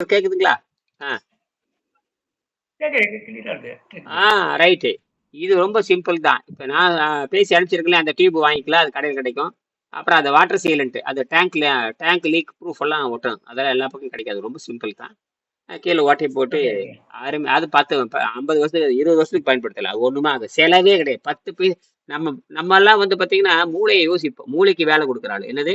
கேக்குதுங்களா? ஆ. ரைட்டு இது ரொம்ப சிம்பிள் தான். இப்போ நான் பேசி அனுப்பிச்சிருக்கேன் அந்த டியூப் வாங்கிக்கலாம் அது கடையில் கிடைக்கும். அப்புறம் அந்த வாட்டர் சீலண்ட் அந்த டேங்க்ல டேங்க் லீக் ப்ரூஃப் எல்லாம் ஒட்டும் அதெல்லாம் எல்லா பக்கம் கிடைக்காது. ரொம்ப சிம்பிள் தான். கீழே ஓட்டை போட்டு அருமை அது பத்து ஐம்பது வருஷத்துக்கு இருபது வருஷத்துக்கு பயன்படுத்தலாம் அது ஒண்ணுமா அது செலவே கிடையாது. பத்து பீ நம்ம நம்ம எல்லாம் வந்து பாத்தீங்கன்னா மூளையை யோசிப்போம். மூளைக்கு வேலை கொடுக்குற ஆளு. என்னது?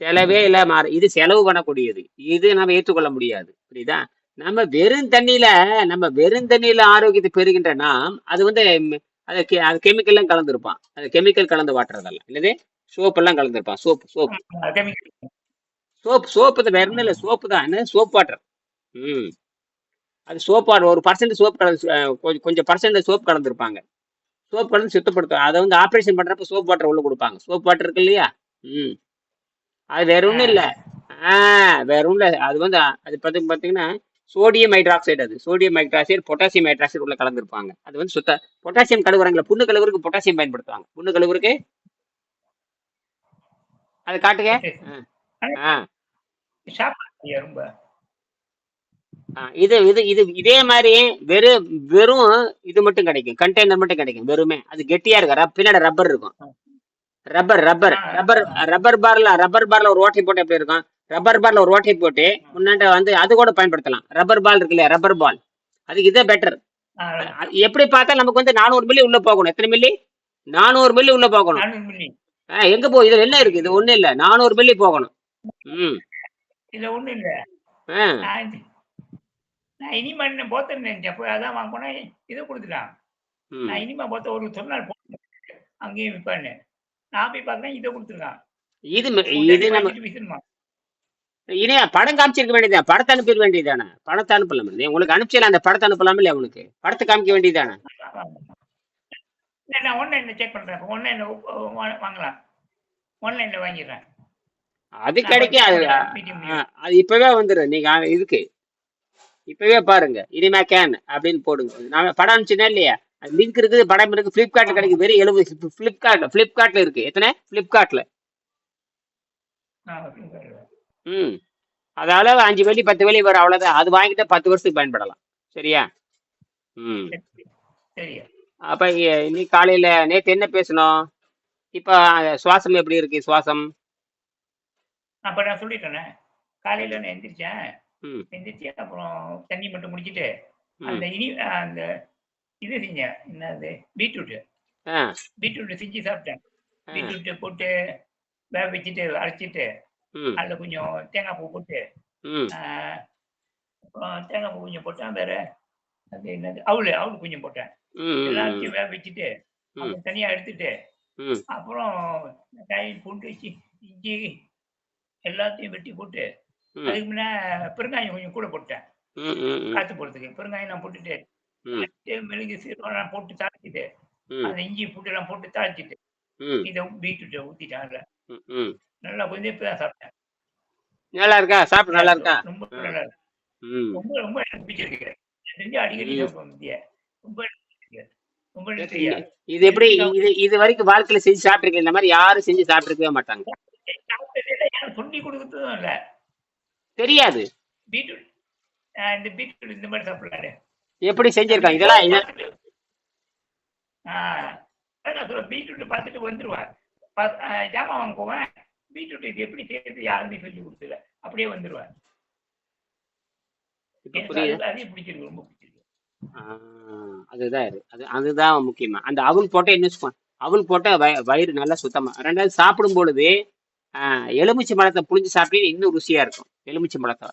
செலவே இல்ல மாறு. இது செலவு பண்ணக்கூடியது. இது நம்ம ஏற்றுக்கொள்ள முடியாது. புரியுதா? நம்ம வெறும் தண்ணியில நம்ம வெறும் தண்ணியில ஆரோக்கியத்தை பெறுகின்ற நாம் அது வந்து அது அது கெமிக்கல்லாம் கலந்துருப்பான். அது கெமிக்கல் கலந்து வாட்டுறதெல்லாம். என்னது? சோப் எல்லாம் கலந்துருப்பான். சோப் சோப் ஆமா, chemical. சோப் சோப்பு தான். வேற ஒன்றும் இல்லை. சோப்பு தான். என்ன? Soap water. ம். அது சோப் வாட்டர் ஒரு பர்சன்ட் சோப் கலந்து கொஞ்சம் கொஞ்சம் பர்சன்ட் சோப் கலந்துருப்பாங்க. சோப் கலந்து சுத்தப்படுத்தும். அதை வந்து ஆப்ரேஷன் பண்றப்ப சோப் வாட்டர் உள்ள கொடுப்பாங்க. சோப் வாட்டர் இருக்கு இல்லையா? ம். அது வேற ஒன்றும் இல்லை. ஆ வேற ஒன்றும் இல்லை. அது வந்து அது பார்த்து பார்த்தீங்கன்னா சோடியம் ஹைட்ராக்சைடு அது. சோடியம் ஹைட்ராக்சைடு பொட்டாசியம் ஹைட்ராக்சைடு உள்ள கலந்துருப்பாங்க. அது வந்து சுத்த பொட்டாசியம் கழுவுறாங்களா புண்ணு கழுவுறதுக்கு பொட்டாசியம் பயன்படுத்துவாங்க. புண்ணு கழுவுறதுக்கு? அது காட்டுங்க. இது இது இது இதே மாதிரி வெறும் வெறும் இது மட்டும் கிடைக்கும். கண்டெய்னர் மட்டும் கிடைக்கும். வெறுமே. அது கெட்டியா இருக்கும். பின்னாடி ரப்பர் இருக்கும். ரப்பர் ரப்பர் ரப்பர் ரப்பர் பார்ல ரப்பர் பார்ல ஒரு ஓட்டை போட்டு எப்படி இருக்கும்? ரப்பர் பார்ல ஒரு ஓட்டை போட்டு முன்னாடி வந்து அது கூட பயன்படுத்தலாம். ரப்பர் பால் இருக்கு இல்லையா ரப்பர் பால் அதுக்கு இதே பெட்டர் எப்படி பார்த்தா நமக்கு வந்து நானூறு மில்லி உள்ள போகணும். எத்தனை மில்லி நானூறு மில்லி உள்ள போகணும். எங்க போ இதுல என்ன இருக்கு? இது ஒண்ணும் இல்ல. நானூறு மில்லி போகணும். ம். இதுல ஒண்ணும் இல்ல. நான் இனிமே போத்தேன் நினைச்சேன். போய் அதான் வாங்க போனா இதை கொடுத்துட்டான். ம். நான் இனிமே போத்த ஒரு சொன்னால் அங்கேயும் விற்பான்னு. நான் போய் பார்க்கறேன் இதை கொடுத்துருக்கான் இது இது நம்ம வாங்கிட்டு வித்துருமா இனே படம் காமிச்சிருக்க வேண்டியதுதான்? படத்தை அனுப்பிட வேண்டியதானே படத்தை அனுப்பலாம்? உங்களுக்கு அனுப்பிச்சல அந்த படத்தை அனுப்பலாம் இல்லையா உனக்கு? படத்தை காமிக்க வேண்டியதானே நான் ஆன்லைன்ல செக் பண்றேன். ஆன்லைன்ல வாங்கலாம். ஆன்லைன்ல வாங்கிடுறேன். அது நான் கிடைக்கும் அது இப்பவே வந்துடும் நீங்க இதுக்கு. இப்பவே பாருங்க. இனிமே கேன் அப்படின்னு போடுங்க. நான் படம் அனுப்பிச்சேனா இல்லையா? லிங்க் இருக்குது படம் இருக்கு பிளிப்கார்ட்ல கிடைக்கும் வெறும் எழுபது பிளிப்கார்ட்ல பிளிப்கார்ட்ல இருக்கு. எத்தனை? பிளிப்கார்ட்ல ம். அதால அஞ்சு வெள்ளி பத்து வெள்ளி வரும். அவ்வளவுதான். அது வாங்கிட்டு பத்து வருஷத்துக்கு பயன்படலாம். சரியா? ம். அப்ப இன்னைக்கு காலையில நேத்து என்ன பேசணும் இப்ப சுவாசம் எப்படி இருக்கு? சுவாசம்? அப்ப நான் சொல்லிட்டேனே. காலையில நான் எந்திரிச்சேன். எந்திரிச்சு அப்புறம் தண்ணி மட்டும் முடிச்சிட்டு அந்த இனி அந்த இது செஞ்சேன் என்னது? பீட்ரூட் பீட்ரூட் செஞ்சு சாப்பிட்டேன். பீட்ரூட் போட்டு வேக வச்சுட்டு அரைச்சிட்டு அதில் கொஞ்சம் தேங்காய் பூ போட்டு தேங்காய் பூ கொஞ்சம் போட்டேன். வேற அது என்னது? அவுள் அவுள் கொஞ்சம் போட்டேன். எல்லாத்தையும் வேக வச்சுட்டு அப்புறம் தனியாக எடுத்துட்டு அப்புறம் காய் பூண்டு வச்சு இஞ்சி எல்லாத்தையும் வெட்டி போட்டு அதுக்கு முன்ன பெருங்காயம் கொஞ்சம் கூட போட்டேன். காற்று போடுறதுக்கு. பெருங்காயம் நான் போட்டுட்டு ம். அடுத்து மிளகு சீரகம் போட்டு தாளிச்சிட்டு அந்த இஞ்சி பூண்டு எல்லாம் போட்டு தாளிச்சிட்டு இதை பீட்ரூட்டை ம் நல்லா கொஞ்சம் இப்போ தான் சாப்பிட்டேன். நல்லா இருக்கா சாப்பிட்டு நல்லா இருக்கா ரொம்ப. நல்லா இருக்கு ரொம்ப ரொம்ப எனக்கு பிடிச்சிருக்கு செஞ்சு அடிக்கடி இந்திய ரொம்ப. ரொம்ப இது எப்படி இது இது வரைக்கும் வாழ்க்கையில செஞ்சு சாப்பிட்டுருக்கீங்க இந்த மாதிரி யாரும் செஞ்சு சாப்பிட்டுருக்கவே மாட்டாங்க. சொல்லி கொடுத்ததும் இல்லை. தெரியாது. பீட்ரூட் ஆஹ் இந்த பீட்ரூட் இந்த மாதிரி சாப்பிடலாரு எப்படி செஞ்சிருக்காங்க இதெல்லாம் இது- பீட்ரூட் பார்த்துட்டு ஆஹ் ஜாமான் வாங்க போவேன் பீட்ரூட் இது எப்படி செய்யறது யாருமே சொல்லி கொடுத்துல அப்படியே பிடிச்சிருக்கு ரொம்ப பிடிச்சிருக்கு. ஆ, அதுதான் இது. அது அதுதான் முக்கியமா. அந்த அவல் போட்ட என்ன சும்மா- அவல் போட்ட வயிறு நல்லா சுத்தமா. ரெண்டாவது சாப்பிடும் பொழுது எலுமிச்சை பழத்தை புளிஞ்சு சாப்பிட்டு இன்னும் ருசியா இருக்கும். எலுமிச்சை பழத்தை.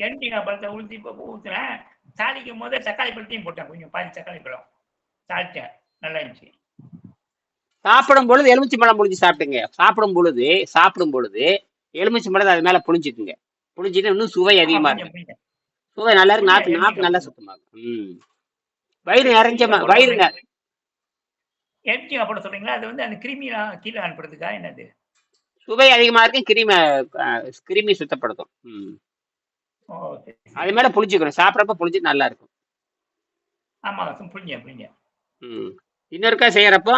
என்டிங்க பழத்தை இப்போ ஊற்றுனேன் தாளிக்கும் போது தக்காளி பழத்தையும் போட்டேன். கொஞ்சம் பாதி தக்காளி பழம். தாளிச்சேன் நல்லா இருந்துச்சு. சாப்பிடும் பொழுது எலுமிச்சை பழம் புளிஞ்சு சாப்பிட்டுங்க. சாப்பிடும் பொழுது சாப்பிடும் பொழுது எலுமிச்சை பழத்தை அது மேல புளிஞ்சுக்குங்க புளிஞ்சிட்டு இன்னும் சுவை அதிகமா புரியுது. சுவை நல்லா இருக்கு. நாக்கு நாக்கு நல்லா சுத்தமாகும் ம். வயிறு நிறைஞ்ச வயிறு எம்டிங்க போட சொல்றீங்களா? அது வந்து அந்த கிருமிலாம் கீழே அனுப்புறதுக்கா என்னது? சுவை அதிகமா இருக்கும் கிருமி கிருமி சுத்தப்படுத்தும். ம். அது மேல புளிஞ்சுக்கணும். சாப்பிட்றப்ப புளிஞ்சு நல்லா இருக்கும் ஆமாம் புரிஞ்சேன் ம். இன்னொருக்கா செய்யறப்போ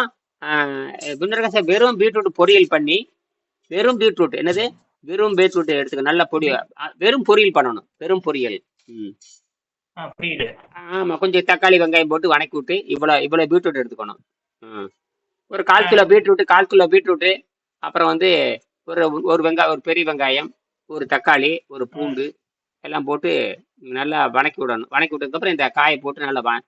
இன்னொருக்கா வெறும் பீட்ரூட் பொரியல் பண்ணி வெறும் பீட்ரூட். என்னது? வெறும் பீட்ரூட் எடுத்துக்க நல்ல பொடி வெறும் பொரியல் பண்ணணும். வெறும் பொரியல். ம். புரியுது. ஆமா கொஞ்சம் தக்காளி வெங்காயம் போட்டு வணக்கி விட்டு இவ்வளவு இவ்வளவு பீட்ரூட் எடுத்துக்கணும். ஒரு கால் கிலோ பீட்ரூட் கால் கிலோ பீட்ரூட் அப்புறம் வந்து ஒரு ஒரு வெங்காயம் ஒரு பெரிய வெங்காயம் ஒரு தக்காளி ஒரு பூண்டு எல்லாம் போட்டு நல்லா வணக்கி விடணும். வணக்கி விட்டதுக்கப்புறம் இந்த காயை போட்டு நல்லா வ-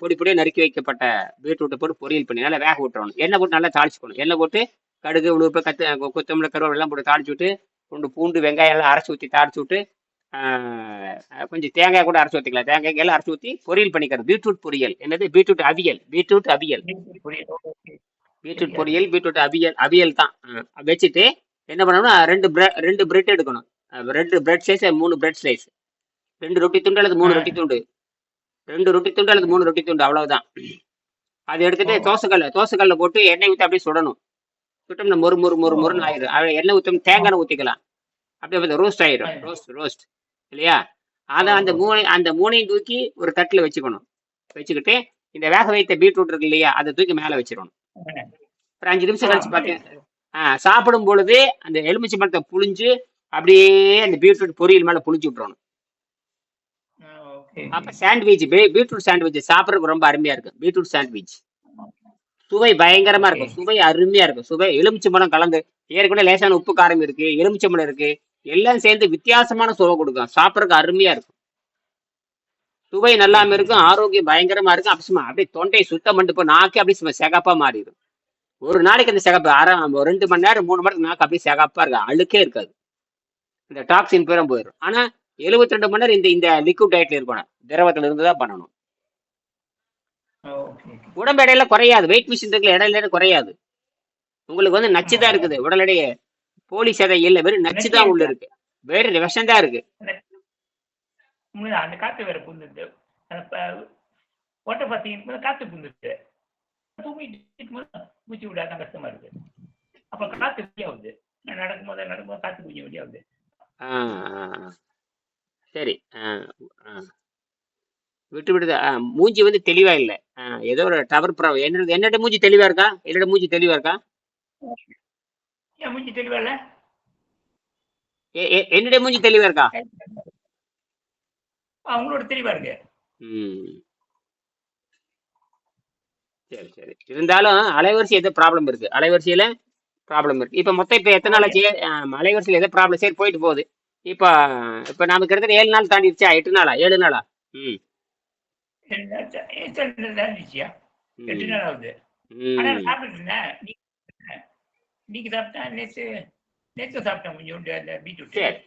பொடி பொடியாக நறுக்கி வைக்கப்பட்ட பீட்ரூட்டை போட்டு பொரியல் பண்ணி நல்லா வேக விட்டுறணும். எண்ணெய் போட்டு நல்லா தாளிச்சுக்கணும். எண்ணெய் போட்டு கடுகு உளுப்பு கத்து கொத்தமல்லி கருவாடு எல்லாம் போட்டு தாளிச்சு விட்டு கொண்டு பூண்டு வெங்காயம் எல்லாம் அரைச்சி ஊற்றி தாளிச்சு விட்டு கொஞ்சம் தேங்காய் கூட அரைச்சி ஊற்றிக்கலாம் தேங்காய் எல்லாம் அரைச்சி ஊற்றி பொரியல் பண்ணிக்கிறது பீட்ரூட் பொரியல். என்னது? பீட்ரூட் அவியல். பீட்ரூட் அவியல். பீட்ரூட் பொரியல் பீட்ரூட் அவியல் அவியல் தான். வச்சுட்டு என்ன பண்ணணும்னா ரெண்டு பிரெட் ரெண்டு பிரெட் எடுக்கணும். ரெண்டு பிரெட் சைஸ் மூணு பிரெட் ஸ்லைஸ் ரெண்டு ரொட்டி துண்டு அல்லது மூணு. ரொட்டி துண்டு? ரெண்டு ரொட்டி துண்டு அல்லது மூணு ரொட்டி துண்டு அவ்வளவுதான். அது எடுத்துட்டு. தோசைக்கல்ல தோசைக்கல்ல போட்டு எண்ணெய் ஊற்றி அப்படியே சுடணும். சுட்டோம்னா மொறு மொறு மொறு மொறுன்னு ஆயிடும் எண்ணெய் ஊற்றும் தேங்காய் ஊற்றிக்கலாம் அப்படியே ரோஸ்ட் ஆயிடும். ரோஸ்ட் ரோஸ்ட் இல்லையா? அதை அந்த. மூணை அந்த மூணையும் தூக்கி ஒரு தட்டில் வச்சுக்கணும். வச்சுக்கிட்டு இந்த வேக வைத்த பீட்ரூட் இருக்கு இல்லையா அதை தூக்கி மேலே வச்சிடணும். ஒரு அஞ்சு நிமிஷம் கழிச்சு ஆ சாப்பிடும் பொழுது அந்த எலுமிச்சை பழத்தை புழிஞ்சு அப்படியே அந்த பீட்ரூட் பொரியல் மேல புழிஞ்சு விட்டுறணும். அப்ப சாண்ட்விச் பீட்ரூட் சாண்ட்விச் சாப்பிட்றதுக்கு ரொம்ப அருமையா இருக்கும். பீட்ரூட் சாண்ட்விச் சுவை பயங்கரமா இருக்கும். சுவை அருமையா இருக்கும். சுவை எலுமிச்சம்பழம் கலந்து ஏற்கனவே லேசான உப்பு காரம் இருக்கு எலுமிச்சம்பழம் இருக்கு எல்லாம் சேர்ந்து வித்தியாசமான சுவை கொடுக்கும். சாப்பிட்றதுக்கு அருமையா இருக்கும். சுவை நல்லாம இருக்கும் ஆரோக்கியம் பயங்கரமா இருக்கும். அப்படி சும்மா அப்படியே தொண்டையை சுத்தம் பண்ணிட்டு போய் நாக்கே அப்படியே சும்மா சிகப்பா மாறிடும். ஒரு நாளைக்கு அந்த சிகப்பு அரை ரெண்டு மணி நேரம் மூணு மணி நேரம் நாக்கு அப்படியே சிகப்பா இருக்கு அழுக்கே இருக்காது. இந்த டாக்ஸின் பேரும் போயிடும் ஆனா 72 ரெண்டு மணி நேரம் இந்த இந்த லிக்விட் டயட்ல இருக்கணும். திரவத்துல இருந்து தான் பண்ணணும். உடம்பு எடையில குறையாது. வெயிட் மிஷின் இருக்குல்ல இடையில குறையாது. உங்களுக்கு வந்து நச்சு தான் இருக்குது. உடல் எடையே போலி சதை இல்ல. வெறும் நச்சு தான் உள்ள இருக்கு. வேறு விஷம் தான் இருக்கு. அந்த காத்து வேற புந்துது அந்த ப- ஓட்ட பார்த்தீங்கன்னா காத்து இருக்கும்போது மூச்சு விடாத கஷ்டமா இருக்கு. அப்ப காத்து வெளியாகுது நடக்கும்போது நடக்கும்போது காத்து கொஞ்சம் வெளியாகுது ஆ, ஆ, ஆ. சரி ஆ, ஆ. விட்டு விடுது ஆ, மூஞ்சி வந்து தெளிவா இல்ல. ஆ, ஏதோ ஒரு டவர் ப்ராப்ளம் என்னோட என்னோட மூஞ்சி தெளிவா இருக்கா? என்னோட மூஞ்சி தெளிவா இருக்கா? ஏன் மூஞ்சி தெளிவா இல்ல? எ- எ- என்னுடைய மூஞ்சி தெளிவா இருக்கா? அவங்களோட தெளிவா இருக்கு. ம். சரி சரி. இருந்தாலும் அலைவரிசை ஏதோ ப்ராப்ளம் இருக்கு. அலைவரிசையில ப்ராப்ளம் இருக்கு. இப்போ மொத்தம் இப்போ எத்தனை நாள் ஆச்சு ஆம், அலைவரிசையில் ஏதோ ப்ராப்ளம் சரி போயிட்டு போகுது. இப்போ இப்போ நாம கிட்டத்தட்ட ஏழு நாள் தாண்டிடுச்சா? எட்டு நாளா? ஏழு நாளா? ம். இருந்துச்சியா எட்டு ம், நாள் ஆகுது. ஆனா ம் நான் சாப்பிட்டு இருந்தேன் நீ நீங்க சாப்பிட்டா நேத்து நேத்து சாப்பிட்டேன் கொஞ்சோண்டு அந்த பீட்ரூட் சரி.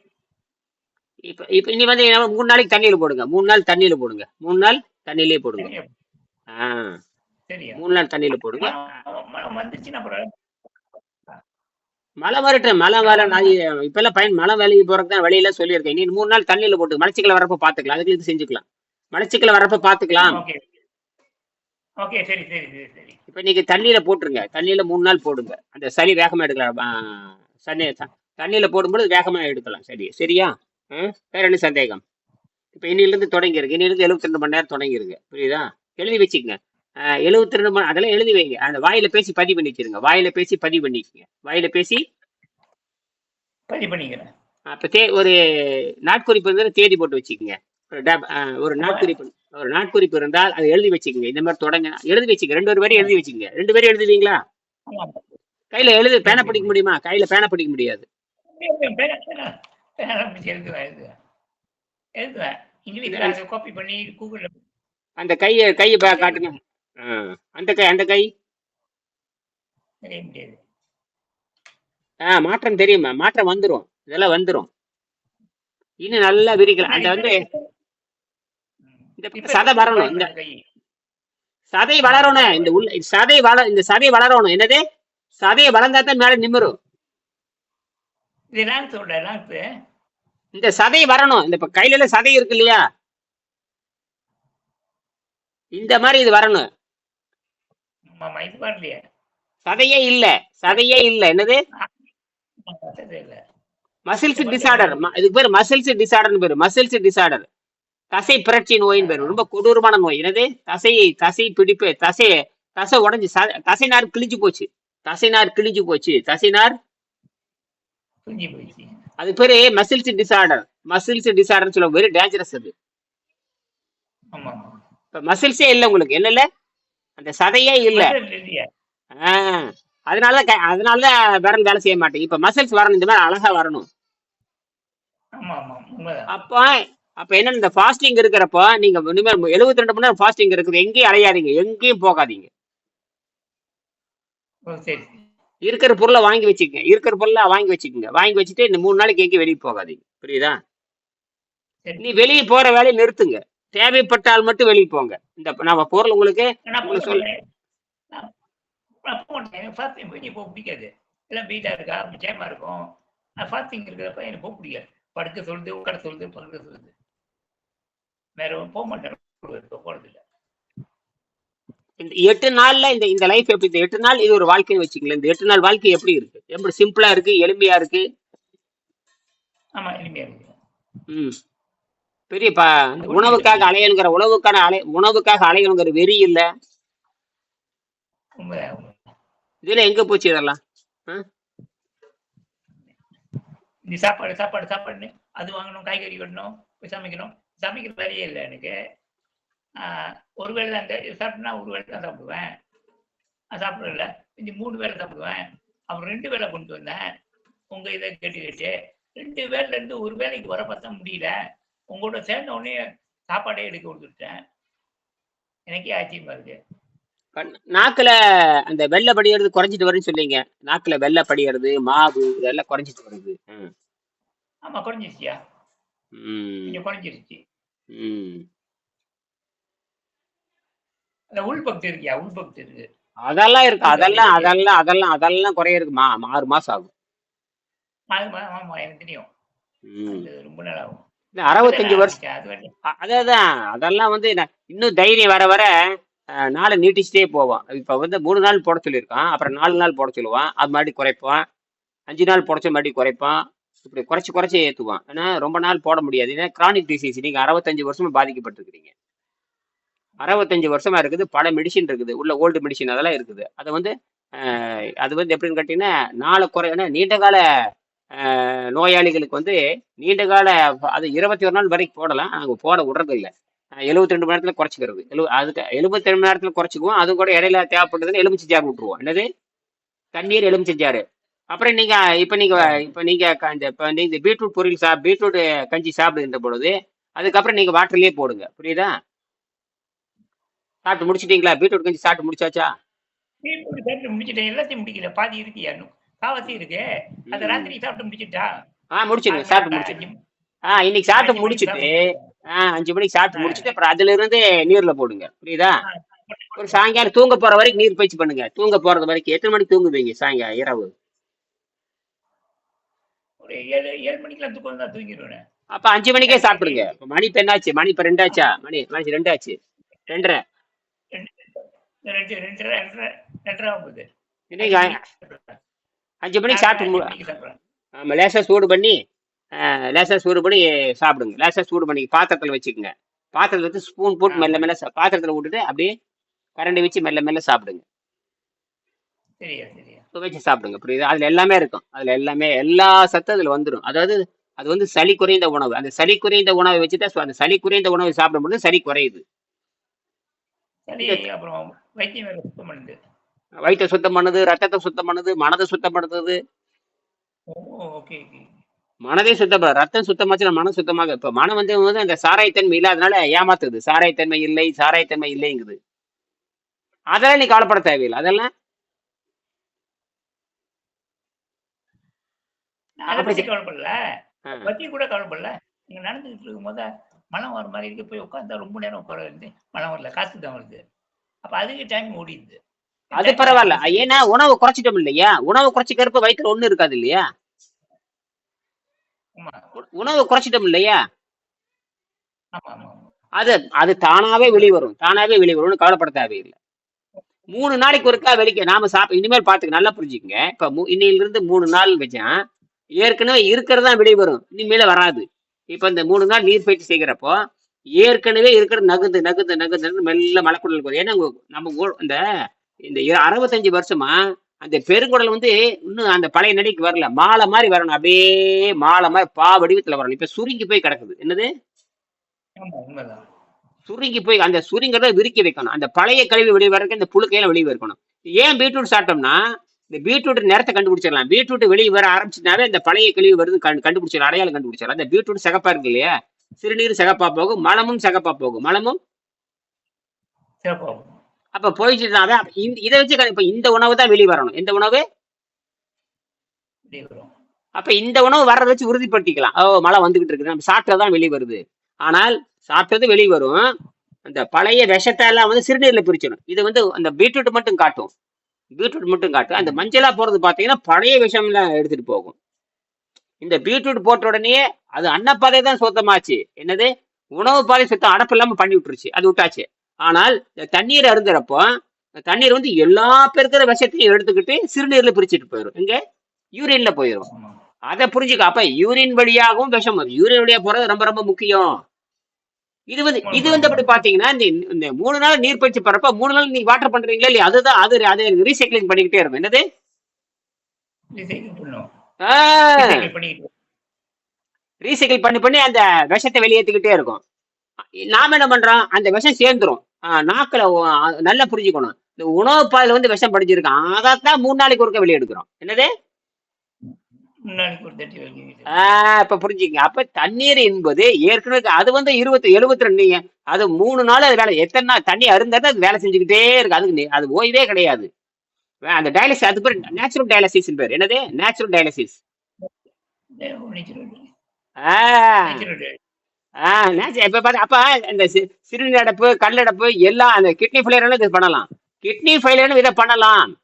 இப்போ இப்போ இனி வந்து என்ன, மூணு நாளைக்கு தண்ணியில் போடுங்க. மூணு நாள் தண்ணியில் போடுங்க. மூணு நாள் தண்ணியிலே போடுங்க. சரியா ஆ. சரியா? மூணு நாள் தண்ணியில் போடுங்க. வந்துச்சுன்னா அப்புறம் மழை வரட்டும் மழை வர நான் இப்பெல்லாம் பயன் மழை வேலைக்கு போறதுக்கு தான் வழியில சொல்லியிருக்கேன். இனி மூணு நாள் தண்ணியில போட்டு மலைச்சிக்கல வரப்ப பாத்துக்கலாம். அதுக்கு இது செஞ்சுக்கலாம். மலைச்சிக்கல வரப்ப பாத்துக்கலாம். Okay okay. சரி சரி சரி சரி. இப்ப நீங்க தண்ணியில போட்டுருங்க. தண்ணியில மூணு நாள் போடுங்க. அந்த சளி வேகமா எடுக்கலாம். சனி தண்ணியில போடும்போது வேகமா எடுக்கலாம். சரி சரியா? வேற என்ன சந்தேகம்? இப்ப இன்னில இருந்து தொடங்கி இருக்கு இன்னில இருந்து எழுபத்தி ரெண்டு மணி நேரம் தொடங்கி இருக்கு புரியுதா? எழுதி வச்சுக்கங்க. எழுபத்தி ரெண்டு மணி அதெல்லாம் எழுதி வைங்க. அந்த வாயில பேசி பதிவு பண்ணி வச்சிருங்க. வாயில பேசி பதிவு பண்ணிக்கங்க. வாயில பேசி பதிவு பண்ணிக்கிறேன். அப்ப தே ஒரு நாட்குறிப்பு இருந்தால் தேதி போட்டு வச்சுக்கோங்க. ஒரு டேப்- ஆ, ஒரு நாட்குறிப்பு ஒரு நாட்குறிப்பு இருந்தால் அதை எழுதி வச்சுக்கோங்க. இந்த மாதிரி தொடங்க எழுதி வச்சுக்க ரெண்டு ஒரு வரி எழுதி வச்சுக்கோங்க. ரெண்டு பேரும் எழுதுவீங்களா. கையில எழுது பேனை பிடிக்க முடியுமா? கையில பேனை பிடிக்க முடியாது. அந்த கையை கையை காட்டுங்க. ஆ, அந்த கை அந்த கை. தெரிய முடியாது. ஆ மாற்றம் தெரியுமா மாற்றம் வந்துரும். இதெல்லாம் வந்துரும். இன்னும் நல்லா விரிக்கலாம். அந்த வந்து இந்த இப்ப சதை வரணும் இந்த கை. சதை வளரணும். இந்த உள்ள சதை வள இந்த சதை வளரணும். என்னது? சதை வளர்ந்தா தான் மேல நிமிரும். இது இந்த சதை வரணும். இந்த இப்ப கையில எல்லாம் சதை இருக்கு இல்லையா? இந்த மாதிரி இது வரணும். இது வரலையே சதையே இல்ல சதையே இல்ல. என்னது? இல்ல மசில்ஸ் டிசார்டர் இதுக்கு பேர் மசில்ஸ் டிசார்டர்னு பேரு. மசில்ஸ் டிசார்டர் தசை புரட்சி நோயின்னு பேரு. ரொம்ப கொடூரமான நோய். என்னது? தசை தசை பிடிப்பு தசை தசை உடைஞ்சு தசை நார் கிழிஞ்சு போச்சு. தசை நார் கிழிஞ்சு போச்சு. தசை நார் புரிஞ்சு போயிடுச்சு அது பேரு மசில்ஸ் டிசார்டர் மசில்ஸ் டிசார்டர் சொல்ல வெரி டேஞ்சரஸ் அது. மசில்ஸே இல்ல உங்களுக்கு. என்ன இல்ல? அந்த சதையே இல்ல. மசில் இல்லையா. ஆ, அதனால அதனால விரல் வேலை செய்ய மாட்டேங்குது இப்ப மசில்ஸ் வரணும் இந்த மாதிரி அழகா வரணும். அப்ப அப்ப என்ன இந்த ஃபாஸ்டிங் இருக்கிறப்ப நீங்க இனிமேல் எழுபத்தி ரெண்டு மணி நேரம் ஃபாஸ்டிங் இருக்குது எங்கேயும் அலையாதீங்க எங்கேயும் போகாதீங்க. இருக்கிற பொருளை வாங்கி வச்சுக்கங்க இருக்கிற பொருளை வாங்கி வச்சுக்கோங்க. வாங்கி வச்சுட்டு இந்த மூணு நாளைக்கு எங்கேயும் வெளியே போகாதீங்க. புரியுதா? நீ வெளியே போற வேலையை நிறுத்துங்க. தேவைப்பட்டால் மட்டும் வெளியே போங்க. இந்த நம்ம பொருள் உங்களுக்கு பிடிக்காது. எல்லாம் வீட்டாக இருக்கா? ஜெயமா இருக்கும். நான் ஃபாஸ்டிங் இருக்கிறப்ப எனக்கு போக பிடிக்காது. படுக்க சொல்லுது உட்கார சொல்லுது படுக்க சொல்லுது. வேற போக மாட்டேன். போகிறது இல்லை இந்த எட்டு நாள்ல இந்த இந்த லைஃப் எப்படி இந்த எட்டு நாள் இது ஒரு வாழ்க்கைன்னு வச்சுக்கல இந்த எட்டு நாள் வாழ்க்கை எப்படி இருக்கு? எப்படி சிம்பிளா இருக்கு எளிமையா இருக்கு? ஆமா இனிமையா இருக்கு. ம். பெரிய ப இந்த உணவுக்காக அலையணுங்கிற உணவுக்கான அலை உணவுக்காக அலையணுங்கிற வெறி இல்ல. இதுல எங்க போச்சு இதெல்லாம்? நீ சாப்பாடு சாப்பாடு சாப்பாடுன்னு அது வாங்கணும் காய்கறி வெட்டணும் சமைக்கணும். சமைக்கிற வேலையே இல்லை எனக்கு. ஒரு வேளை அந்த சாப்பிட்டா ஒரு வேளை தான் சாப்பிடுவேன். சாப்பிடல. இந்த மூணு வேளை சாப்பிடுவேன். அப்புறம் ரெண்டு வேளை கொண்டு வந்தேன். உங்க இதை கேட்டு கேட்டு ரெண்டு வேலைல இருந்து ஒரு வேலைக்கு வர பார்த்தா முடியல. உங்களோட சேர்ந்த உடனே சாப்பாடே எடுக்க கொடுத்துட்டேன். எனக்கே ஆச்சரியமா இருக்கு. கண்- நாக்குல அந்த வெள்ளை படியறது குறைஞ்சிட்டு வரும்னு சொன்னீங்க. நாக்குல வெள்ளை படியறது மாவு இதெல்லாம் குறைஞ்சிட்டு வருது. ம். ஆமா குறைஞ்சிருச்சியா? ம். கொஞ்சம் குறைஞ்சிருச்சு. அந்த உள்பக்தி இருக்கியா உள்பக்தி இருக்கு. அதெல்லாம் இருக்கு. அதெல்லாம் அதெல்லாம் அதெல்லாம் அதெல்லாம் குறையறதுக்கு மா ஆறு மாசம் ஆகும். ஆமா ஆமா எனக்கு தெரியும். ரொம்ப நாள் ஆகும். அறுபத்தஞ்சு வருஷம். அதான் அதெல்லாம் வந்து இன்னும் தைரியம் வர வர நாளை நீட்டிச்சுட்டே போவோம் இப்போ வந்து மூணு நாள் போட சொல்லியிருக்கான் அப்புறம் நாலு நாள் போட சொல்லுவான் அது மறுபடியும் குறைப்பான். அஞ்சு நாள் போட சொல்லி மறுபடியும் குறைப்பான். இப்படி குறைச்சி குறைச்சி ஏற்றுவான் ஏன்னா ரொம்ப நாள் போட முடியாது. ஏன்னா கிரானிக் டிசீஸ் நீங்கள் அறுபத்தஞ்சு வருஷமா பாதிக்கப்பட்டிருக்கிறீங்க. அறுபத்தஞ்சு வருஷமா இருக்குது பல மெடிசின் இருக்குது உள்ள ஓல்டு மெடிசின் அதெல்லாம் இருக்குது. அது வந்து அது வந்து எப்படின்னு கேட்டிங்கன்னா நாளை குறை ஏன்னா நீண்ட கால நோயாளிகளுக்கு வந்து நீண்ட கால அது இருபத்தி ஒரு நாள் வரைக்கும் போடலாம். நாங்கள் போட விடுறது இல்லை. எழுபத்தி ரெண்டு மணி நேரத்தில் குறைச்சிக்கிறது. எழு அதுக்கு எழுபத்தி ரெண்டு மணி நேரத்தில் குறைச்சிக்குவோம். அது கூட இடையில தேவைப்படுறதுன்னு எலுமிச்சை ஜார் விட்டுருவோம். என்னது? தண்ணீர் எலுமிச்சை ஜாரு அப்புறம் நீங்க இப்ப நீங்க இப்ப நீங்க இந்த இப்ப நீங்க பீட்ரூட் பொரியல் சாப் பீட்ரூட் கஞ்சி சாப்பிடுகின்ற பொழுது அதுக்கப்புறம் நீங்க வாட்டர்லயே போடுங்க. புரியுதா? சாப்பிட்டு முடிச்சிட்டீங்களா? பீட்ரூட் கஞ்சி சாப்பிட்டு முடிச்சாச்சா? பீட்ரூட் சாப்பிட்டு முடிச்சிட்டேன். எல்லாத்தையும் முடிக்கல. பாதி இருக்கு இன்னும்? காவாசி இருக்கு. அந்த. ராத்திரி சாப்பிட்டு முடிச்சிட்டா? ஆ முடிச்சிருங்க சாப்பிட்டு அஞ்சு- ஆ இன்னைக்கு சாப்பிட்டு முடிச்சிட்டு ஆ அஞ்சு மணிக்கு சாப்பிட்டு முடிச்சிட்டு அப்புறம் அதுல இருந்து நீர்ல போடுங்க. புரியுதா? ஒரு சாயங்காலம் தூங்க போற வரைக்கும் நீர் பயிற்சி பண்ணுங்க. தூங்க போறது வரைக்கும் எத்தனை மணிக்கு தூங்குவீங்க சாயங்காலம் இரவு? ஒரு ஏழு ஏழு மணிக்கெல்லாம் தூக்கம் தான் தூங்கிடுவேன் அப்ப அஞ்சு மணிக்கே சாப்பிடுங்க. இப்ப மணி இப்ப என்னாச்சு? மணி இப்ப ரெண்டாச்சா? மணி மணி ரெண்டாச்சு. ரெண்டரை. ரெண்டு ரெண்டு ரெண்டரை ரெண்டரை ஆகுது அஞ்சு மணிக்கு சாப்பிட்டு மு- சாப்பிடுறேன் ஆமா லேசா சூடு பண்ணி ஆ, லேசா சூடு பண்ணி சாப்பிடுங்க. லேசா சூடு பண்ணி பாத்திரத்துல வச்சுக்கோங்க. பாத்திரத்துல வச்சு ஸ்பூன் போட்டு மெல்ல மெல்ல பாத்திரத்துல விட்டுட்டு அப்படியே கரண்டி வச்சு மெல்ல மெல்ல சாப்பிடுங்க. துவைச்சு சாப்பிடுங்க. புரியுதா? அதுல எல்லாமே இருக்கும். அதுல எல்லாமே எல்லா சத்தும் அதுல வந்துடும் அதாவது அது வந்து சளி குறைந்த உணவு. அந்த சளி குறைந்த உணவை வச்சுதான் சு- அந்த சளி குறைந்த உணவை சாப்பிடும்போது சளி குறையுது. அப்புறம் வைத்தியம் வயிற்றை சுத்தம் பண்ணுது ரத்தத்தை சுத்தம் பண்ணுது மனதை சுத்தம் ஓகே மனதே சுத்தம் ரத்தம் சுத்தமாச்சுன்னா மனம் சுத்தமாக இப்ப மனம் வந்து வந்து அந்த சாராயத்தன்மை இல்லாதனால ஏமாத்துது. சாராயத்தன்மை இல்லை சாராயத்தன்மை இல்லைங்குது. அதெல்லாம் நீ கவலைப்பட தேவையில்லை. அதெல்லாம் பத்தி கூட கவலைப்படல. நீங்க நடந்துகிட்டு இருக்கும் போது மனம் வர மாதிரி இருக்கு. போய் உட்காந்தா ரொம்ப நேரம் உட்கார வந்து மனம் வரல. காசு தான் வருது. அப்ப அதுக்கு டைம் ஓடிடுது. அது பரவாயில்ல. ஏன்னா உணவு குறைச்சிட்டோம் இல்லையா? உணவு குறைச்சிக்கிறப்ப வயிற்றுல ஒண்ணு இருக்காது இல்லையா? உணவு குறைச்சிட்டோம் இல்லையா. அது அது தானாவே வெளிவரும். தானாவே வெளிவரும்னு கவலைப்பட தேவையில்லை. மூணு நாளைக்கு ஒருக்கா வெளிக்க நாம சாப்பிட இனிமேல் பாத்துக்க நல்லா புரிஞ்சுக்கங்க. இப்ப இன்னையில இருந்து மூணு நாள் வச்சேன் ஏற்கனவே இருக்கிறது தான் வெளிவரும். இனிமேல வராது. இப்ப இந்த மூணு நாள் நீர் பயிற்சி செய்கிறப்போ ஏற்கனவே இருக்கிறது நகுந்து நகுந்து நகுந்து மெல்ல மலைக்குடலுக்கு வரும். ஏன்னா நம்ம இந்த இந்த அறுபத்தஞ்சு வருஷமா அந்த பெருங்குடல் வந்து இன்னும் அந்த பழைய நடிக்கு வரல. மாலை மாதிரி வரணும். அப்படியே மாலை மாதிரி பா வடிவத்துல வரணும். இப்ப சுருங்கி போய் கிடக்குது. என்னது? சுருங்கி போய் அந்த சுருங்கிறத விரிக்க வைக்கணும். அந்த பழைய கழிவு வெளியே வரக்கு இந்த புழுக்கையில வெளியே இருக்கணும் ஏன் பீட்ரூட் சாப்பிட்டோம்னா இந்த பீட்ரூட் நேரத்தை கண்டுபிடிச்சிடலாம். பீட்ரூட் வெளியே வர ஆரம்பிச்சுனாவே இந்த பழைய கழிவு வருது கண்டு- கண்டுபிடிச்சிடலாம். அடையாளம் கண்டுபிடிச்சிடலாம். அந்த பீட்ரூட் சிகப்பா இருக்கு இல்லையா? சிறுநீர் சிகப்பா போகும் மலமும் சிகப்பா போகும். மலமும்? அப்ப அப்ப இந்த- இதை வச்சு இப்ப இந்த உணவு தான் வெளியே வரணும். இந்த உணவு? அப்ப இந்த உணவு வர்றதை வச்சு உறுதிப்படுத்திக்கலாம். ஓ மழை வந்துகிட்டு இருக்குது. நம்ம சாப்பிட்டதான் வெளியே வருது. ஆனால் சாப்பிட்டது வெளியே வரும். அந்த பழைய விஷத்தை எல்லாம் வந்து சிறுநீர்ல பிரிச்சிடும் இது வந்து அந்த பீட்ரூட் மட்டும் காட்டும். பீட்ரூட் மட்டும் காட்டும். அந்த மஞ்சளா போறது பாத்தீங்கன்னா பழைய விஷம்லாம் எடுத்துட்டு போகும். இந்த பீட்ரூட் போட்ட உடனே அது அன்னப்பாதை தான் சுத்தமாச்சு. என்னது? உணவு பாதை சுத்தம் அடப்பு இல்லாம பண்ணி விட்டுருச்சு. அது விட்டாச்சு. ஆனால் இந்த தண்ணீர் அருந்துறப்போ தண்ணீர் வந்து எல்லா பேருக்கிற விஷத்தையும் எடுத்துக்கிட்டு சிறுநீர்ல பிரிச்சுட்டு போயிடும் எங்க? யூரின்ல போயிடும் அதை புரிஞ்சுக்க. அப்ப யூரின் வழியாகவும் விஷம் யூரின் வழியா போறது ரொம்ப ரொம்ப முக்கியம். இது வந்து இது வந்து அப்படி பாத்தீங்கன்னா இந்த மூணு நாள் நீர் பயிற்சி போறப்ப மூணு நாள் நீங்க வாட்டர் பண்றீங்களா இல்லையா? அதுதான் அது அது ரீசைக்ளிங் பண்ணிக்கிட்டே இருக்கும். என்னது? ரீசைக்கிள் பண்ணி பண்ணி அந்த விஷத்தை வெளியேற்றிக்கிட்டே இருக்கும். நாம என்ன பண்றோம்? அந்த விஷம் சேர்ந்துரும். நாக்குல நல்லா புரிஞ்சுக்கணும். இந்த உணவு பாதையில வந்து விஷம் படிஞ்சிருக்கான் அதைத்தான் மூணு நாளைக்கு ஒருக்க வெளியே எடுக்கிறோம். என்னது? இப்ப புரிஞ்சுங்க அப்ப தண்ணீர் என்பது ஏற்கனவே அது வந்து இருபத்தி எழுபத்தி ரெண்டு அது மூணு நாள் அது வேலை எத்தனை நாள் தண்ணி அருந்தது அது வேலை செஞ்சுக்கிட்டே இருக்கு. அதுக்கு அது ஓய்வே கிடையாது. அந்த டயாலிசிஸ் அது பேர் நேச்சுரல் டயாலிசிஸ் பேர். என்னது? நேச்சுரல் டயாலிசிஸ் ஆஹ் நேச்சு- இப்ப பாரு அப்ப இந்த சி- சிறுநீர் அடைப்பு கல்லடைப்பு எல்லாம் அந்த கிட்னி ஃபெயிலியர் இது பண்ணலாம். கிட்னி ஃபெயிலியர் இதை பண்ணலாம்.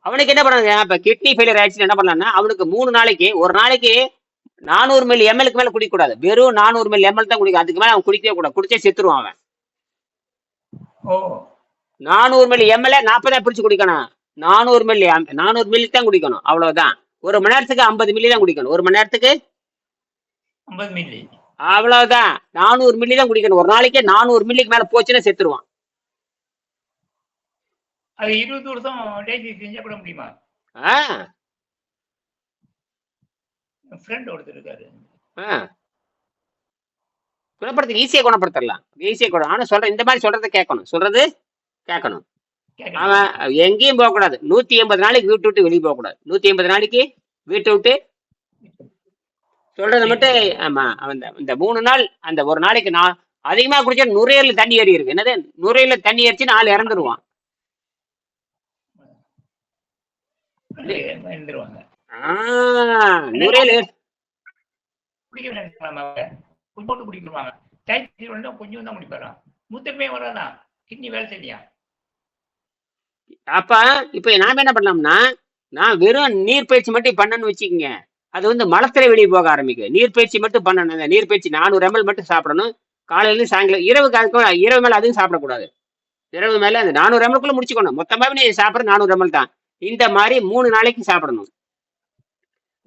அவனுக்கு என்ன பண்ணாங்க இப்ப கிட்னி ஃபெயிலியர் ஆயிடுச்சு என்ன பண்ணலாம்னா அவனுக்கு மூணு நாளைக்கு ஒரு நாளைக்கு நானூறு மில்லி எம்எல்க்கு மேல குடிக்க கூடாது வெறும் நானூறு மில்லி எம்எல் தான் குடிக்கும் அதுக்கு மேல அவன் குடிக்கவே கூடாது. குடிச்சே செத்துருவான் அவன். ஓ. நானூறு மில்லி எம்எல்ஏ நாற்பதா பிரிச்சு குடிக்கணும். நானூறு மில்லி நானூறு மில்லி தான் குடிக்கணும். அவ்வளவுதான். ஒரு மணி நேரத்துக்கு ஐம்பது மில்லி தான் குடிக்கணும். ஒரு மணி நேரத்துக்கு ஐம்பது மில்லி. அவ்வளவுதான். நானூறு மில்லி தான் குடிக்கணும். ஒரு நாளைக்கு நானூறு மில்லிக்கு மேல போச்சுன்னா செத்துருவான். அது இருபது வருஷம் டெய்லி செஞ்சா கூட முடியுமா? ஃப்ரெண்ட் ஒருத்தர் இருக்காரு. குணப்படுத்த ஈஸியா குணப்படுத்தலாம் ஈஸியா குணம் ஆனா சொல்றேன். இந்த மாதிரி சொல்றதை கேட்கணும். சொல்றது? கேட்கணும். அவன் எங்கேயும் போக கூடாது நூத்தி எண்பது நாளைக்கு வீட்டு விட்டு வெளியே போக கூடாது நூத்தி எண்பது நாளைக்கு வீட்டை விட்டு சொல்றதை மட்டும் ஆமா அவன் இந்த- மூணு நாள் அந்த ஒரு நாளைக்கு நான் அதிகமா குடிச்சா நுரையீரல் தண்ணி ஏறி இருக்கு. என்னது? நுரையீரல் தண்ணி ஏறிச்சு நாலு இறந்துருவான். கொஞ்சம் போட்டு குடிக்கணுவாங்க டைப் வந்து கொஞ்சம் தான் குடிப்பாராம் மூத்தமே வராதான் கிட்னி வேலை செய்யலையா? அப்ப இப்ப நாம என்ன பண்ணலாம்னா நான் வெறும் நீர் பயிற்சி மட்டும் பண்ணணும்னு வச்சுக்கோங்க. அது வந்து மலத்திரை வெளியே போக ஆரம்பிக்கும் நீர் பயிற்சி மட்டும் பண்ணணும். அந்த நீர் பயிற்சி நானூறு எம்எல் மட்டும் சாப்பிடணும். காலையில சாயங்காலம் இரவுக்கு அதுக்கும் இரவு மேலே அதுவும் சாப்பிடக்கூடாது. இரவு மேலே அந்த நானூறு எம்எல்குள்ள முடிச்சுக்கணும். மொத்தமாகவே நீ சாப்பிட்ற நானூறு எம்எல் தான். இந்த மாதிரி மூணு நாளைக்கு சாப்பிடணும்.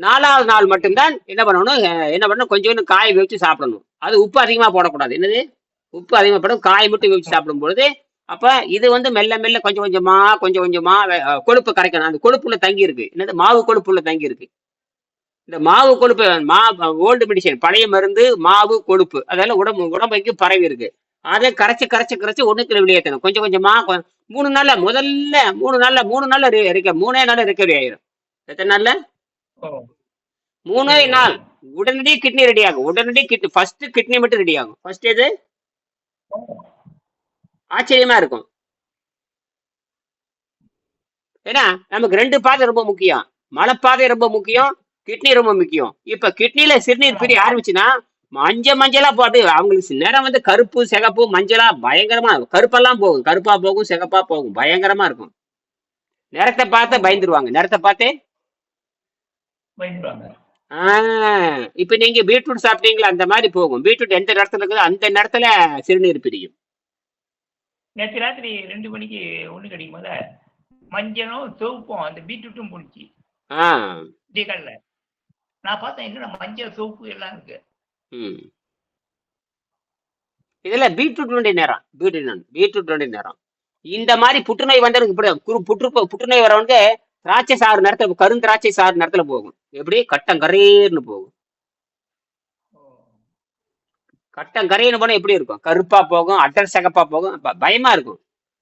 நாலாவது நாள் மட்டும்தான் என்ன பண்ணணும்? என்ன பண்ணணும்? கொஞ்சம் காய் வச்சு சாப்பிடணும். அது உப்பு அதிகமா போடக்கூடாது. என்னது? உப்பு அதிகமாக போடும் காய் மட்டும் வச்சு சாப்பிடும் பொழுது அப்போ இது வந்து மெல்ல மெல்ல கொஞ்சம் கொஞ்சமா கொஞ்சம் கொஞ்சமாக கொழுப்பு கரைக்கணும். அந்த கொழுப்புல தங்கி இருக்கு என்னது? மாவு கொழுப்புல தங்கி இருக்கு இந்த மாவு கொழுப்பு மா ஓல்டு மெடிசன் பழைய மருந்து மாவு கொழுப்பு. அதெல்லாம் உடம்பு உடம்புக்கு பரவி இருக்கு. அதை கரைச்சு கரைச்சு கரைச்சு ஒண்ணுக்குள்ள வெளியேற்றணும் கொஞ்சம் கொஞ்சமா மூணு நாள்ல முதல்ல மூணு நாள்ல மூணு நாள்ல reco- மூணே நாள்ல ரெக்கவரி ஆயிரும். எத்தனை நாள்ல? மூணே நாள். உடனடியே கிட்னி ரெடி ஆகும். உடனடியே கிட்னி ஃபர்ஸ்ட் கிட்னி மட்டும் ரெடி ஆகும். ஃபர்ஸ்ட் எது? ஆச்சரியமா இருக்கும். ஏன்னா நமக்கு ரெண்டு பாதை ரொம்ப முக்கியம். மலைப்பாதை ரொம்ப முக்கியம். கிட்னி ரொம்ப முக்கியம். இப்ப கிட்னில சிறுநீர் பிரிய ஆரம்பிச்சுன்னா மஞ்ச மஞ்சளா போட்டு அவங்களுக்கு நேரம் வந்து கருப்பு சிகப்பு மஞ்சளா பயங்கரமா இருக்கும். கருப்பெல்லாம் போகும். கருப்பா போகும் சிகப்பா போகும். பயங்கரமா இருக்கும். நிறத்தை பார்த்து பயந்துருவாங்க. நிறத்தை பார்த்து? ஆஹ் இப்ப நீங்க பீட்ரூட் சாப்பிட்டீங்களா? அந்த மாதிரி போகும். பீட்ரூட் எந்த நேரத்துல இருக்குதோ? அந்த நேரத்துல சிறுநீர் பிரியும் நேற்று ராத்திரி ரெண்டு மணிக்கு ஒண்ணு கிடைக்கும் போத மஞ்சளும் சிவப்பும் அந்த பீட்ரூட்டும் போணுச்சு. ஆஹ் நான் பார்த்தேன் என்னடா மஞ்சள் சோப்பு எல்லாம் இருக்கு. இதுல பீட்ரூட் வேண்டிய நேரம். பீட்ரூட் பீட்ரூட் வேண்டிய நேரம். இந்த மாதிரி புற்றுநோய் வந்தவனுக்கு இப்படி குரு- புற்று புற்றுநோய் வரவனுக்கு திராட்சை சாறு நேரத்துல கருந்திராட்சை சாறு நேரத்துல போகும். எப்படி? கட்டம் கரையர்னு போகும். கட்டம் கரையின்னு போனா எப்படி இருக்கும்? கருப்பா போகும் அடர் சகப்பா போகும். பயமா இருக்கும்.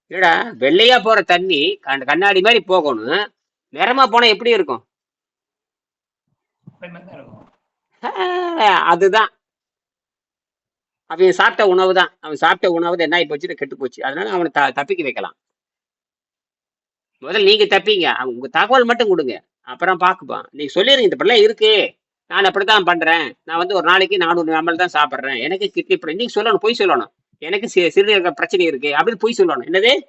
இல்லடா வெள்ளையா போற தண்ணி கண்- கண்ணாடி மாதிரி போகணும். நிறமா போனா எப்படி இருக்கும் பயமா தான் இருக்கும் ஆஹ், அதுதான். அவன் சாப்பிட்ட உணவு தான் அவன் சாப்பிட்ட உணவு என்ன ஆகி போச்சு கெட்டு போச்சு. அதனால அவனை த தப்பிக்க வைக்கலாம். முதல்ல நீங்க தப்பிங்க. அவங்க உங்க தகவல் மட்டும் கொடுங்க. அப்புறம் பாக்குப்பான் நீங்க சொல்லிருங்க இந்த பிள்ளை இருக்கு. நான் அப்படித்தான் பண்றேன். நான் வந்து ஒரு நாளைக்கு நானூறு நாமல் தான் சாப்பிடுறேன். எனக்கு கிட்னி பிரச்சனை நீங்க சொல்லணும் பொய் சொல்லணும். எனக்கு சி- சிறுநீரக பிரச்சனை இருக்கு அப்படின்னு பொய் சொல்லணும். என்னது?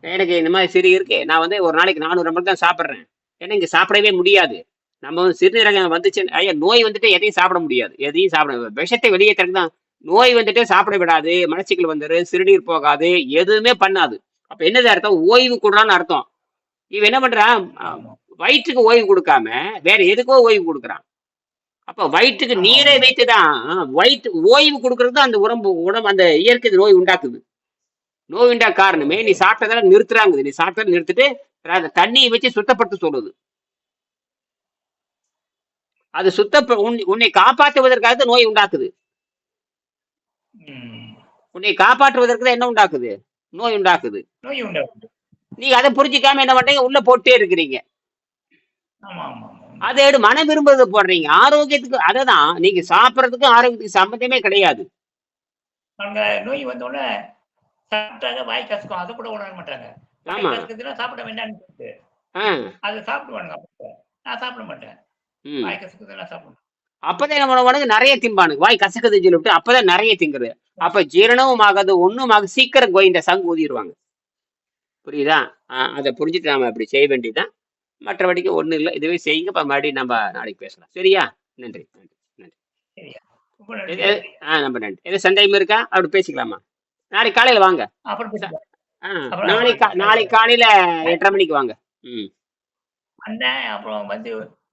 எனக்கு இந்த மாதிரி சிறு இருக்கு. நான் வந்து ஒரு நாளைக்கு நானூறு நாமல் தான் சாப்பிடுறேன். ஏன்னா இங்க சாப்பிடவே முடியாது. நம்ம வந்து சிறுநீரகம் வந்துச்சு ஐயா நோய் வந்துட்டு எதையும் சாப்பிட முடியாது. எதையும் சாப்பிட விஷத்தை வெளியேற்றுறது தான் நோய் வந்துட்டு சாப்பிட விடாது மலச்சிக்கல் வந்துரு சிறுநீர் போகாது எதுவுமே பண்ணாது. அப்ப என்னது அர்த்தம்? ஓய்வு கூடுறான்னு அர்த்தம். இவன் என்ன பண்றான்? வயிற்றுக்கு ஓய்வு கொடுக்காம வேற எதுக்கோ ஓய்வு கொடுக்குறான். அப்ப வயிற்றுக்கு நீரை வைத்துதான் வயிற்று ஓய்வு கொடுக்கறது அந்த உடம்பு உடம்பு அந்த இயற்கை நோய் உண்டாக்குது. நோய் உண்டா காரணமே நீ சாப்பிட்டதால நிறுத்துறாங்க. நீ சாப்பிட்டதை நிறுத்திட்டு அந்த தண்ணியை வச்சு சுத்தப்படுத்த சொல்லுது அது சுத்த உன்னை காப்பாற்றுவதற்காக தான் நோய் உண்டாக்குது. உன்னை காப்பாற்றுவதற்கு தான் என்ன உண்டாக்குது? நோய் உண்டாக்குது. நீங்க அதை புரிஞ்சுக்காம என்ன பண்றீங்க? உள்ள போட்டே இருக்கிறீங்க. அதை எடு மன விரும்புறது போடுறீங்க. ஆரோக்கியத்துக்கு அததான் நீங்க சாப்பிடறதுக்கும் ஆரோக்கியத்துக்கு சம்மந்தமே கிடையாது. நோய் வந்த உடனே சாப்பிட்டாங்க வாய் கசக்கும். அதை கூட உணர மாட்டாங்க. ஆமா. சாப்பிட வேண்டாம்னு அதை சாப்பிடுவானுங்க நான் சாப்பிட மாட்டேன். வாய் அப்பதான் என்ன பண்ணுவானுங்க? நிறைய திம்பானுங்க. வாய் கசக்குதுன்னு சொல்லிவிட்டு அப்பதான் நிறைய திங்குறது அப்ப ஜீரணமும் ஆகாது ஆக சீக்கிரம் கோயிந்த சங்கு ஊதிடுவாங்க. புரியுதா? அதை புரிஞ்சுட்டு நாம அப்படி செய்ய வேண்டியதுதான். மற்றபடிக்கு ஒண்ணும் இல்லை. இதுவே செய்யுங்க. இப்ப மறுபடியும் நம்ம நாளைக்கு பேசலாம். சரியா? நன்றி. நன்றி. நன்றி சரியா? ரொம்ப நன்றி. எது- எது- ஆ நம்ம நன்றி. எது சந்தேகம் இருக்கா? அப்படி பேசிக்கலாமா? நாளைக்கு காலையில வாங்க. அப்புறம் நாளைக்கு நாளைக்கு காலையில எட்டரை மணிக்கு வாங்க. ம். வந்தேன் அப்புறம் வந்து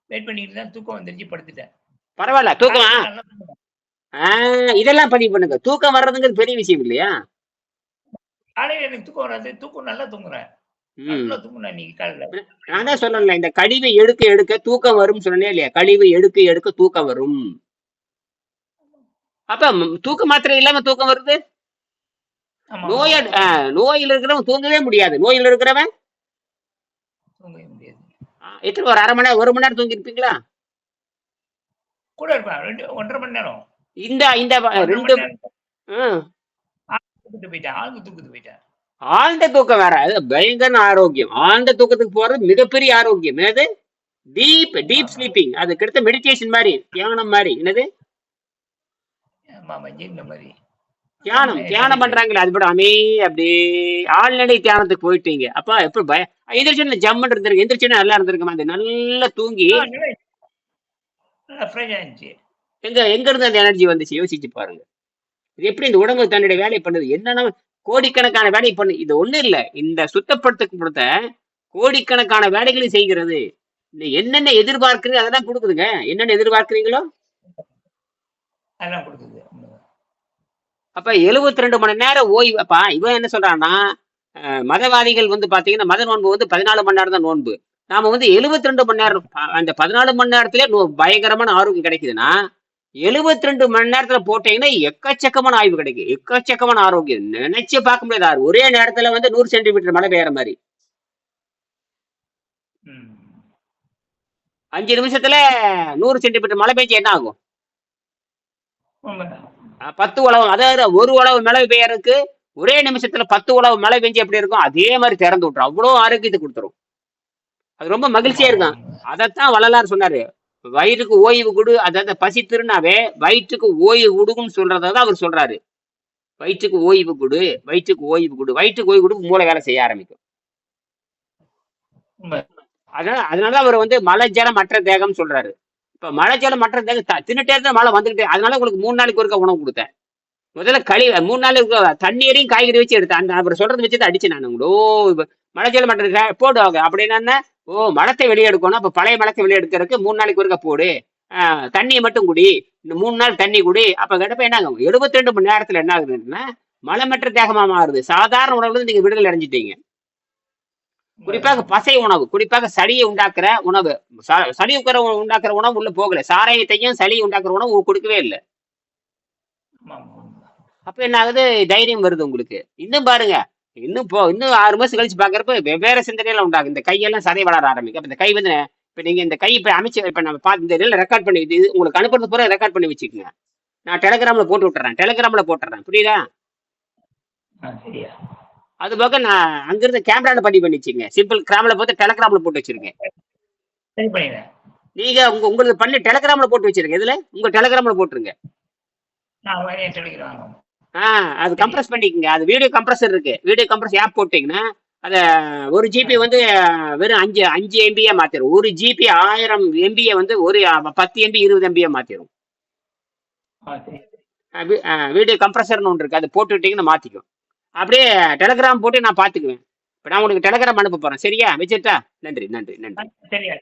வெயிட் பண்ணிட்டு தான் தூக்கம் வந்துருச்சு படுத்துட்டேன். பரவாயில்ல தூக்கம்? இதெல்லாம் பதிவு பண்ணுங்க. தூக்கம் வர்றதுங்கிறது பெரிய விஷயம் இல்லையா? காலையில எனக்கு தூக்கம் வராது தூக்கம் நல்லா தூங்குறேன். நான் தான் சொல்லல இந்த கழிவை எடுக்க எடுக்க தூக்கம் வரும் சொன்னேன் இல்லையா? கழிவை எடுக்க எடுக்க தூக்கம் வரும். அப்ப தூக்க மாத்திரை இல்லாம தூக்கம் வருது? நோய நோயில் இருக்கிறவன் தூங்கவே முடியாது. நோயில் இருக்கிறவன்? எத்தனை ஒரு அரை மணி நேரம் ஒரு மணி நேரம் தூங்கி இருப்பீங்களா கூட இருப்பேன். ரெண்டு ஒன்றரை மணி நேரம். இந்த இந்த ரெண்டு போயிட்டேன். ஆழ்ந்த தூக்கம் வேற. அது பயங்கர ஆரோக்கியம். ஆழ்ந்த தூக்கத்துக்கு போறது மிகப்பெரிய ஆரோக்கியம். என்னது? டீப் டீப் ஸ்லீப்பிங் அதுக்கு அடுத்த மெடிடேஷன் மாதிரி தியானம் மாதிரி. என்னது? ஆமா மாதிரி. தியானம் தியானம் பண்றாங்களே அது கூட அமே அப்படியே ஆழ்நிலை தியானத்துக்கு போயிட்டீங்க. அப்பா எப்படி பய எந்திரிச்சு ஜம்மன் இருந்திருக்கு எந்திரிச்சு நல்லா இருந்திருக்குமா? அந்த நல்லா தூங்கி. எங்க எங்க இருந்து அந்த எனர்ஜி வந்துச்சு? யோசிச்சு பாருங்க. இது எப்படி இந்த உடம்பு தன்னுடைய வேலையை பண்ணுது? என்னன்னா கோடிக்கணக்கான வேலையை பண்ணு இது ஒண்ணு இல்ல. இந்த சுத்தப்படுத்தக்கு கொடுத்த கோடிக்கணக்கான வேலைகளை செய்கிறது. என்னென்ன எதிர்பார்க்குறீங்க அதெல்லாம் கொடுக்குதுங்க. என்னென்ன எதிர்பார்க்குறீங்களோ? அதெல்லாம் கொடுக்குது. அப்ப 72 ரெண்டு மணி நேரம் ஓய்வு அப்பா இவன் என்ன சொல்றான்னா மதவாதிகள் வந்து பாத்தீங்கன்னா மத நோன்பு வந்து பதினாலு மணி நேரம் தான் நோன்பு. நாம வந்து 72 ரெண்டு மணி நேரம் அந்த பதினாலு மணி நேரத்திலே பயங்கரமான ஆரோக்கியம் கிடைக்குதுன்னா 72 ரெண்டு மணி நேரத்துல போட்டீங்கன்னா எக்கச்சக்கமான ஆய்வு கிடைக்கும். எக்கச்சக்கமான ஆரோக்கியம். நினைச்சு பார்க்க முடியாது. ஒரே நேரத்துல வந்து நூறு சென்டிமீட்டர் மழை பெய்யற மாதிரி. அஞ்சு நிமிஷத்துல நூறு சென்டிமீட்டர் மழை பெய்ஞ்சு என்ன ஆகும்? பத்து உழவு அதாவது ஒரு உழவு மழை பெய்யறதுக்கு ஒரே நிமிஷத்துல பத்து உழவு மழை பெஞ்சு எப்படி இருக்கும்? அதே மாதிரி திறந்து விட்டுரும். அவ்வளோ ஆரோக்கியத்தை கொடுத்துரும். அது ரொம்ப மகிழ்ச்சியா இருக்கும். அதைத்தான் வள்ளலார் சொன்னாரு. வயிறுக்கு ஓய்வு கொடு. அதாவது பசி திருநாவே வயிற்றுக்கு ஓய்வு கொடுக்குன்னு சொல்றதை தான் அவர் சொல்றாரு. வயிற்றுக்கு ஓய்வு கொடு. வயிற்றுக்கு ஓய்வு கொடு. வயிற்றுக்கு ஓய்வு கொடு மூளை வேலை செய்ய ஆரம்பிக்கும். அதனால அதனால அவர் வந்து மலை ஜலம் மற்ற தேகம் சொல்றாரு. இப்ப மலை மற்ற த- தின்னுட்டே இருந்தா மழை வந்துகிட்டே அதனால உங்களுக்கு மூணு நாளைக்கு ஒருக்க உணவு கொடுத்தேன். முதல்ல களி மூணு நாளைக்கு தண்ணீரையும் காய்கறி வச்சு எடுத்தேன். அந்த அப்புறம் சொல்றது வச்சு தான் அடிச்சேன் நான் ஓ இப்ப மற்ற போடுவாங்க அப்படின்னா ஓ மலத்தை வெளியே எடுக்கணும் அப்போ பழைய மலத்தை வெளியே எடுக்கிறதுக்கு மூணு நாளைக்கு ஒருக்க போடு. தண்ணியை மட்டும் குடி. இந்த மூணு நாள் தண்ணி குடி. அப்போ கிடப்ப என்ன ஆகும்? எழுபத்தி ரெண்டு மணி நேரத்தில் என்ன ஆகுதுன்னா மலமற்ற தேகமாக மாறுது. சாதாரண உணவுல நீங்கள் விடுதலை அடைஞ்சிட்டீங்க. குறிப்பாக பசை உணவு குறிப்பாக சளியை உண்டாக்குற உணவு. சளி உட்கிற உண்டாக்குற உணவு உள்ள போகல. சாராயத்தையும் சளி உண்டாக்குற உணவு கொடுக்கவே இல்லை. அப்ப என்ன ஆகுது? தைரியம் வருது உங்களுக்கு. இன்னும் பாருங்க. இன்னும் போ இன்னும் ஆறு மாசம் கழிச்சு பாக்குறப்ப வெவ்வேறு சிந்தனைகள் உண்டாகும். இந்த கையெல்லாம் சதை வளர ஆரம்பிக்கும். அப்ப இந்த கை வந்து இப்ப நீங்க இந்த கை இப்ப அமைச்சு இப்ப நம்ம பார்த்து இந்த இதில் ரெக்கார்ட் பண்ணி இது உங்களுக்கு அனுப்புறது பூரா ரெக்கார்ட் பண்ணி வச்சுக்கோங்க. நான் டெலிகிராம்ல போட்டு விட்டுறேன். டெலிகிராம்ல போட்டுறேன். புரியுதா? சரியா. அது போக நான் அங்கிருந்து கேமரால பண்ணி பண்ணி வச்சுங்க சிம்பிள் கிராம்ல போட்டு டெலிகிராம்ல போட்டு வச்சிருக்கேன். நீங்க உங்க உங்களுக்கு பண்ணி டெலிகிராம்ல போட்டு வச்சிருங்க. இதுல உங்க டெலிகிராம்ல போட்டுருங்க. ஆ அது கம்ப்ரஸ் பண்ணிக்கங்க. அது வீடியோ கம்ப்ரஸர் இருக்கு. வீடியோ கம்ப்ரஸ் ஆப் போட்டீங்கன்னா அத ஒரு ஜிபி வந்து வெறும் அஞ்சு அஞ்சு எம்பியா மாத்திரும். ஒரு ஜிபி ஆயிரம் எம்பியை வந்து ஒரு பத்து எம்பி இருபது எம்பியா மாத்திரும். வீடியோ கம்ப்ரஸர்னு ஒன்று இருக்கு. அது போட்டு விட்டீங்கன்னா மாத்திக்கும். அப்படியே டெலகிராம் போட்டு நான் பார்த்துக்குவேன். இப்போ நான் உனக்கு டெலகிராம் அனுப்ப போறேன். சரியா? வச்சுட்டா நன்றி நன்றி நன்றி. சரியா.